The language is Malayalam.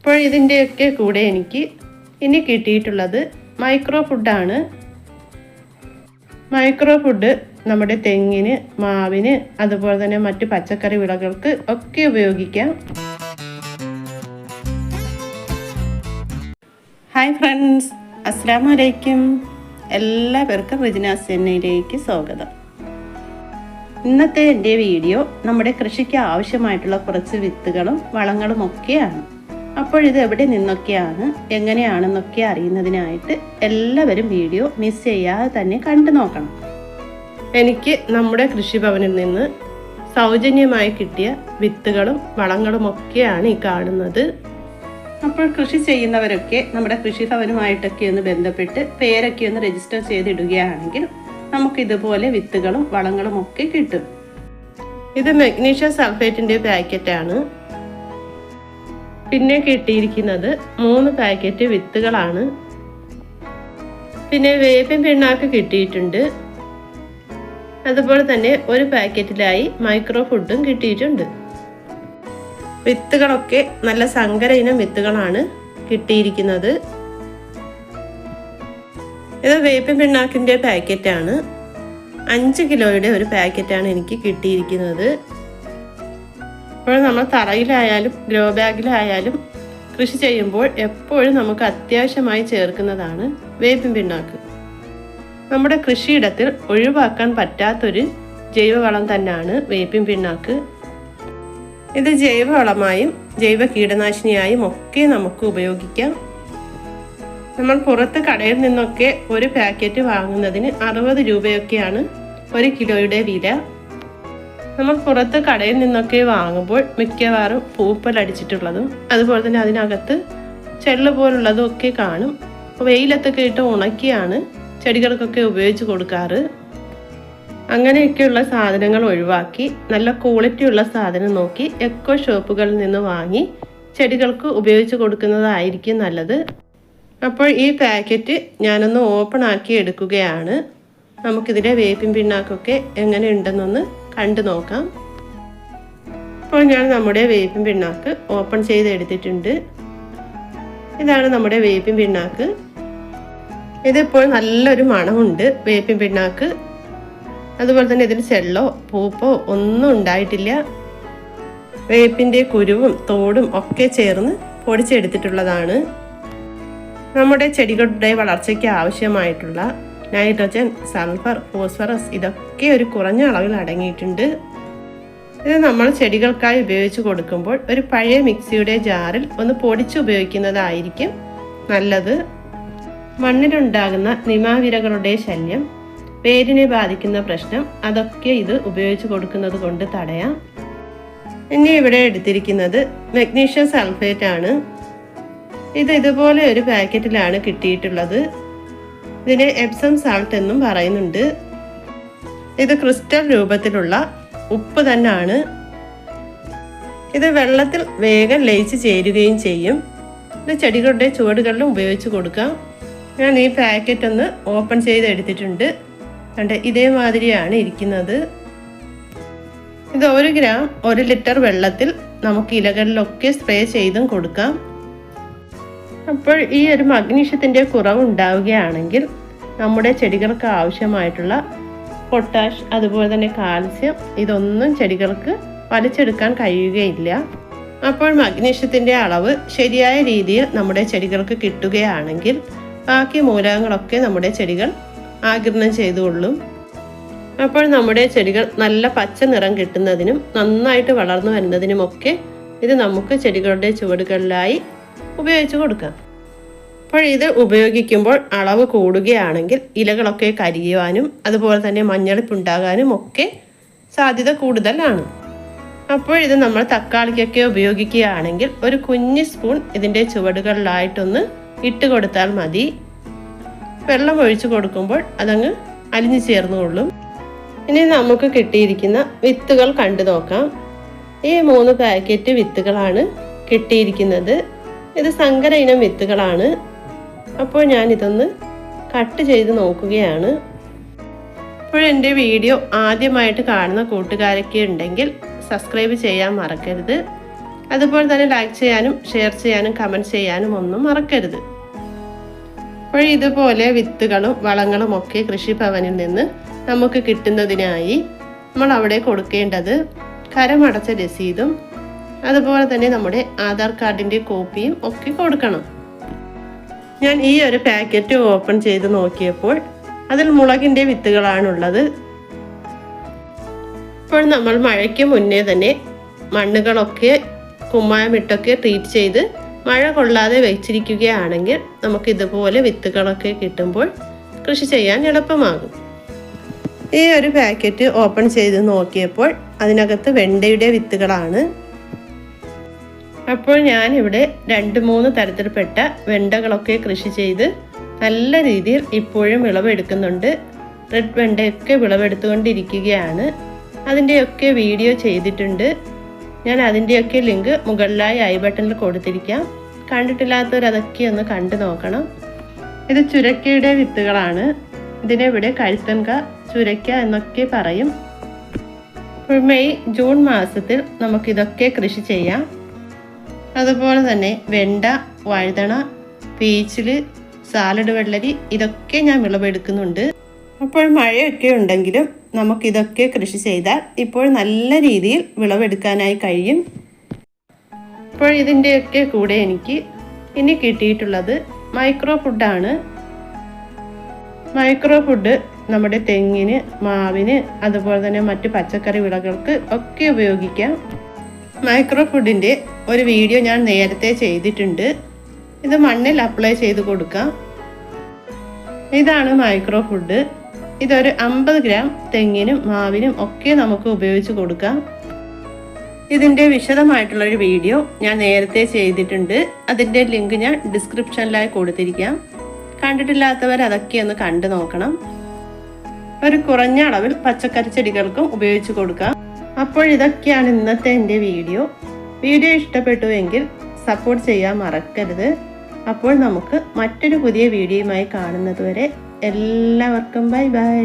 അപ്പോൾ ഇതിന്റെയൊക്കെ കൂടെ എനിക്ക് ഇനി കിട്ടിയിട്ടുള്ളത് മൈക്രോ ഫുഡാണ്. മൈക്രോ ഫുഡ് നമ്മുടെ തെങ്ങിന് മാവിന് അതുപോലെ തന്നെ മറ്റ് പച്ചക്കറി വിളകൾക്ക് ഒക്കെ ഉപയോഗിക്കാം. ഹായ് ഫ്രണ്ട്സ് അസ്സാം വലൈക്കും എല്ലാവർക്കും റിജിനാസേനയിലേക്ക് സ്വാഗതം. ഇന്നത്തെ എന്റെ വീഡിയോ നമ്മുടെ കൃഷിക്ക് ആവശ്യമായിട്ടുള്ള കുറച്ച് വിത്തുകളും വളങ്ങളും ഒക്കെയാണ് അപ്പോൾ ഇത് എവിടെ നിന്നൊക്കെയാണ് എങ്ങനെയാണെന്നൊക്കെ അറിയുന്നതിനായിട്ട് എല്ലാവരും വീഡിയോ മിസ് ചെയ്യാതെ തന്നെ കണ്ടു നോക്കണം. എനിക്ക് നമ്മുടെ കൃഷിഭവനിൽ നിന്ന് സൗജന്യമായി കിട്ടിയ വിത്തുകളും വളങ്ങളും ഒക്കെയാണ് ഈ കാണുന്നത്. അപ്പോൾ കൃഷി ചെയ്യുന്നവരൊക്കെ നമ്മുടെ കൃഷിഭവനുമായിട്ടൊക്കെ ഒന്ന് ബന്ധപ്പെട്ട് പേരൊക്കെ ഒന്ന് രജിസ്റ്റർ ചെയ്തിടുകയാണെങ്കിൽ നമുക്ക് ഇതുപോലെ വിത്തുകളും വളങ്ങളും ഒക്കെ കിട്ടും. ഇത് മെഗ്നീഷ്യം സൾഫേറ്റിന്റെ പാക്കറ്റാണ്. പിന്നെ കിട്ടിയിരിക്കുന്നത് മൂന്ന് പാക്കറ്റ് വിത്തുകളാണ്. പിന്നെ വേപ്പിൻ പിണ്ണാക്ക് കിട്ടിയിട്ടുണ്ട്. അതുപോലെ തന്നെ ഒരു പാക്കറ്റിലായി മൈക്രോ ഫുഡും കിട്ടിയിട്ടുണ്ട്. വിത്തുകളൊക്കെ നല്ല സങ്കര ഇനം വിത്തുകളാണ് കിട്ടിയിരിക്കുന്നത്. ഇത് വേപ്പിൻ പിണ്ണാക്കിന്റെ പാക്കറ്റാണ്. അഞ്ച് കിലോയുടെ ഒരു പാക്കറ്റാണ് എനിക്ക് കിട്ടിയിരിക്കുന്നത്. അപ്പോൾ നമ്മൾ തറയിലായാലും ഗ്രോ ബാഗിലായാലും കൃഷി ചെയ്യുമ്പോൾ എപ്പോഴും നമുക്ക് അത്യാവശ്യമായി ചേർക്കുന്നതാണ് വേപ്പിൻ പിണ്ണാക്ക്. നമ്മുടെ കൃഷിയിടത്തിൽ ഒഴിവാക്കാൻ പറ്റാത്തൊരു ജൈവവളം തന്നെയാണ് വേപ്പിൻ പിണ്ണാക്ക്. ഇത് ജൈവവളമായും ജൈവ കീടനാശിനിയായും ഒക്കെ നമുക്ക് ഉപയോഗിക്കാം. നമ്മൾ പുറത്ത് കടയിൽ നിന്നൊക്കെ ഒരു പാക്കറ്റ് വാങ്ങുന്നതിന് അറുപത് രൂപയൊക്കെയാണ് ഒരു കിലോയുടെ വില. നമ്മൾ പുറത്ത് കടയിൽ നിന്നൊക്കെ വാങ്ങുമ്പോൾ മിക്കവാറും പൂപ്പൽ പൂപ്പലടിച്ചിട്ടുള്ളതും അതുപോലെ തന്നെ അതിനകത്ത് ചെള്ള് പോലുള്ളതും ഒക്കെ കാണും. വെയിലത്തൊക്കെ ഇട്ട് ഉണക്കിയാണ് ചെടികൾക്കൊക്കെ ഉപയോഗിച്ച് കൊടുക്കാറ്. അങ്ങനെയൊക്കെയുള്ള സാധനങ്ങൾ ഒഴിവാക്കി നല്ല ക്വാളിറ്റി ഉള്ള സാധനം നോക്കി എക്കോ ഷോപ്പുകളിൽ നിന്ന് വാങ്ങി ചെടികൾക്ക് ഉപയോഗിച്ച് കൊടുക്കുന്നതായിരിക്കും നല്ലത്. അപ്പോൾ ഈ പാക്കറ്റ് ഞാനൊന്ന് ഓപ്പൺ ആക്കി എടുക്കുകയാണ്. നമുക്കിതിലെ വേപ്പിൻ പിണ്ണാക്കൊക്കെ എങ്ങനെ ഉണ്ടെന്നൊന്ന് കണ്ടു നോക്കാം. അപ്പോൾ ഞാൻ നമ്മുടെ വേപ്പിൻ പിണ്ണാക്ക് ഓപ്പൺ ചെയ്ത് എടുത്തിട്ടുണ്ട് ഇതാണ് നമ്മുടെ വേപ്പിൻ പിണ്ണാക്ക്. ഇതിപ്പോൾ നല്ലൊരു മണമുണ്ട് വേപ്പിൻ പിണ്ണാക്ക്. അതുപോലെ തന്നെ ഇതിന് ചെള്ളോ പൂപ്പോ ഒന്നും ഉണ്ടായിട്ടില്ല. വേപ്പിന്റെ കുരുവും തോടും ഒക്കെ ചേർന്ന് പൊടിച്ചെടുത്തിട്ടുള്ളതാണ്. നമ്മുടെ ചെടികളുടെ വളർച്ചയ്ക്ക് ആവശ്യമായിട്ടുള്ള നൈട്രജൻ സൾഫർ ഫോസ്ഫറസ് ഇതൊക്കെ ഒരു കുറഞ്ഞ അളവിൽ അടങ്ങിയിട്ടുണ്ട്. ഇത് നമ്മൾ ചെടികൾക്കായി ഉപയോഗിച്ച് കൊടുക്കുമ്പോൾ ഒരു പഴയ മിക്സിയുടെ ജാറിൽ ഒന്ന് പൊടിച്ച് ഉപയോഗിക്കുന്നതായിരിക്കും നല്ലത്. മണ്ണിലുണ്ടാകുന്ന നിമാവിരകളുടെ ശല്യം പേരിനെ ബാധിക്കുന്ന പ്രശ്നം അതൊക്കെ ഇത് ഉപയോഗിച്ച് കൊടുക്കുന്നത് കൊണ്ട് തടയാം. ഇനി ഇവിടെ എടുത്തിരിക്കുന്നത് മഗ്നീഷ്യം സൾഫേറ്റ് ആണ് ഇത് ഇതുപോലെ ഒരു പാക്കറ്റിലാണ് കിട്ടിയിട്ടുള്ളത്. ഇതിനെ എപ്സം സാൾട്ട് എന്നും പറയുന്നുണ്ട്. ഇത് ക്രിസ്റ്റൽ രൂപത്തിലുള്ള ഉപ്പ് തന്നെയാണ് ഇത് വെള്ളത്തിൽ വേഗം ലയിച്ച് ചേരുകയും ചെയ്യും. ഇത് ചെടികളുടെ ചുവടുകളിലും ഉപയോഗിച്ച് കൊടുക്കാം. ഞാൻ ഈ പാക്കറ്റ് ഒന്ന് ഓപ്പൺ ചെയ്ത് എടുത്തിട്ടുണ്ട്. കണ്ട് ഇതേമാതിരിയാണ് ഇരിക്കുന്നത്. ഇത് ഒരു ഗ്രാം ഒരു ലിറ്റർ വെള്ളത്തിൽ നമുക്ക് ഇലകളിലൊക്കെ സ്പ്രേ ചെയ്തും കൊടുക്കാം. അപ്പോൾ ഈ ഒരു മഗ്നീഷ്യത്തിന്റെ കുറവ് ഉണ്ടാവുകയാണെങ്കിൽ നമ്മുടെ ചെടികൾക്ക് ആവശ്യമായിട്ടുള്ള പൊട്ടാഷ് അതുപോലെ തന്നെ കാൽസ്യം ഇതൊന്നും ചെടികൾക്ക് വലിച്ചെടുക്കാൻ കഴിയുകയില്ല. അപ്പോൾ മഗ്നീഷ്യത്തിന്റെ അളവ് ശരിയായ രീതിയിൽ നമ്മുടെ ചെടികൾക്ക് കിട്ടുകയാണെങ്കിൽ ബാക്കി മൂലകങ്ങളൊക്കെ നമ്മുടെ ചെടികൾ ആകിരണം ചെയ്തുകൊള്ളും. അപ്പോൾ നമ്മുടെ ചെടികൾ നല്ല പച്ച നിറം കിട്ടുന്നതിനും നന്നായിട്ട് വളർന്നു വരുന്നതിനുമൊക്കെ ഇത് നമുക്ക് ചെടികളുടെ ചുവടുകളിലായി ഉപയോഗിച്ച് കൊടുക്കാം. അപ്പോൾ ഇത് ഉപയോഗിക്കുമ്പോൾ അളവ് കൂടുകയാണെങ്കിൽ ഇലകളൊക്കെ കരിയുവാനും അതുപോലെ തന്നെ മഞ്ഞളിപ്പുണ്ടാകാനും ഒക്കെ സാധ്യത കൂടുതലാണ്. അപ്പോൾ ഇത് നമ്മൾ തക്കാളിക്കൊക്കെ ഉപയോഗിക്കുകയാണെങ്കിൽ ഒരു കുഞ്ഞ് സ്പൂൺ ഇതിന്റെ ചുവടുകളിലായിട്ടൊന്ന് ഇട്ട് കൊടുത്താൽ മതി. വെള്ളം ഒഴിച്ചു കൊടുക്കുമ്പോൾ അതങ്ങ് അലിഞ്ഞു ചേർന്നുകൊള്ളും ഇനി നമുക്ക് കിട്ടിയിരിക്കുന്ന വിത്തുകൾ കണ്ടു നോക്കാം. ഈ മൂന്ന് പാക്കറ്റ് വിത്തുകളാണ് കിട്ടിയിരിക്കുന്നത്. ഇത് സങ്കര ഇനം വിത്തുകളാണ്. അപ്പോൾ ഞാൻ ഇതൊന്ന് കട്ട് ചെയ്ത് നോക്കുകയാണ്. ഇപ്പോഴെന്റെ വീഡിയോ ആദ്യമായിട്ട് കാണുന്ന കൂട്ടുകാരൊക്കെ ഉണ്ടെങ്കിൽ സബ്സ്ക്രൈബ് ചെയ്യാൻ മറക്കരുത്. അതുപോലെ തന്നെ ലൈക്ക് ചെയ്യാനും ഷെയർ ചെയ്യാനും കമന്റ് ചെയ്യാനും ഒന്നും മറക്കരുത്. അപ്പോൾ ഇതുപോലെ വിത്തുകളും വളങ്ങളും ഒക്കെ കൃഷിഭവനിൽ നിന്ന് നമുക്ക് കിട്ടുന്നതിനായി നമ്മൾ അവിടെ കൊടുക്കേണ്ടത് കരമടച്ച രസീതും അതുപോലെ തന്നെ നമ്മുടെ ആധാർ കാർഡിന്റെ കോപ്പിയും ഒക്കെ കൊടുക്കണം. ഞാൻ ഈ ഒരു പാക്കറ്റ് ഓപ്പൺ ചെയ്ത് നോക്കിയപ്പോൾ അതിൽ മുളകിന്റെ വിത്തുകളാണുള്ളത്. ഇപ്പോൾ നമ്മൾ മഴയ്ക്ക് മുന്നേ തന്നെ മണ്ണുകളൊക്കെ കുമ്മായമിട്ടൊക്കെ ട്രീറ്റ് ചെയ്ത് മഴ കൊള്ളാതെ വെച്ചിരിക്കുകയാണെങ്കിൽ നമുക്ക് ഇതുപോലെ വിത്തുകളൊക്കെ കിട്ടുമ്പോൾ കൃഷി ചെയ്യാൻ എളുപ്പമാകും. ഈ ഒരു പാക്കറ്റ് ഓപ്പൺ ചെയ്ത് നോക്കിയപ്പോൾ അതിനകത്ത് വെണ്ടയുടെ വിത്തുകളാണ്. അപ്പോൾ ഞാനിവിടെ രണ്ട് മൂന്ന് തരത്തിൽപ്പെട്ട വെണ്ടകളൊക്കെ കൃഷി ചെയ്ത് നല്ല രീതിയിൽ ഇപ്പോഴും വിളവെടുക്കുന്നുണ്ട്. റെഡ് വെണ്ടയൊക്കെ വിളവെടുത്തുകൊണ്ടിരിക്കുകയാണ്. അതിന്റെയൊക്കെ വീഡിയോ ചെയ്തിട്ടുണ്ട്. ഞാൻ അതിന്റെയൊക്കെ ലിങ്ക് മുകളിലായി ഐ ബട്ടണിൽ കൊടുത്തിരിക്കാം. കണ്ടിട്ടില്ലാത്തവർ അതൊക്കെ ഒന്ന് കണ്ടു നോക്കണം. ഇത് ചുരക്കയുടെ വിത്തുകളാണ്. ഇതിനെ ഇവിടെ കഴുത്തൻക ചുരക്ക എന്നൊക്കെ പറയും. മെയ് ജൂൺ മാസത്തിൽ നമുക്കിതൊക്കെ കൃഷി ചെയ്യാം. അതുപോലെ തന്നെ വെണ്ട വഴുതണ പീച്ചിൽ സാലഡ് വെള്ളരി ഇതൊക്കെ ഞാൻ വിളവെടുക്കുന്നുണ്ട് അപ്പോൾ മഴയൊക്കെ ഉണ്ടെങ്കിലും നമുക്കിതൊക്കെ കൃഷി ചെയ്താൽ ഇപ്പോൾ നല്ല രീതിയിൽ വിളവെടുക്കാനായി കഴിയും. ഇപ്പോൾ ഇതിന്റെയൊക്കെ കൂടെ എനിക്ക് ഇനി കിട്ടിയിട്ടുള്ളത് മൈക്രോ ഫുഡാണ് മൈക്രോ ഫുഡ് നമ്മുടെ തെങ്ങിന് മാവിന് അതുപോലെ തന്നെ മറ്റ് പച്ചക്കറി വിളകൾക്ക് ഒക്കെ ഉപയോഗിക്കാം. മൈക്രോ ഫുഡിന്റെ ഒരു വീഡിയോ ഞാൻ നേരത്തെ ചെയ്തിട്ടുണ്ട്. ഇത് മണ്ണിൽ അപ്ലൈ ചെയ്ത് കൊടുക്കാം. ഇതാണ് മൈക്രോ ഫുഡ് ഇതൊരു അമ്പത് ഗ്രാം തെങ്ങിനും മാവിനും ഒക്കെ നമുക്ക് ഉപയോഗിച്ച് കൊടുക്കാം. ഇതിന്റെ വിശദമായിട്ടുള്ളൊരു വീഡിയോ ഞാൻ നേരത്തെ ചെയ്തിട്ടുണ്ട്. അതിന്റെ ലിങ്ക് ഞാൻ ഡിസ്ക്രിപ്ഷനിലായി കൊടുത്തിരിക്കാം. കണ്ടിട്ടില്ലാത്തവർ അതൊക്കെ ഒന്ന് കണ്ടു നോക്കണം. ഒരു കുറഞ്ഞ അളവിൽ പച്ചക്കറി ചെടികൾക്കും ഉപയോഗിച്ച് കൊടുക്കാം. അപ്പോൾ ഇതൊക്കെയാണ് ഇന്നത്തെ എന്റെ വീഡിയോ. വീഡിയോ ഇഷ്ടപ്പെട്ടുവെങ്കിൽ സപ്പോർട്ട് ചെയ്യാൻ മറക്കരുത്. അപ്പോൾ നമുക്ക് മറ്റൊരു പുതിയ വീഡിയോയുമായി കാണുന്നതുവരെ എല്ലാവർക്കും ബൈ ബൈ.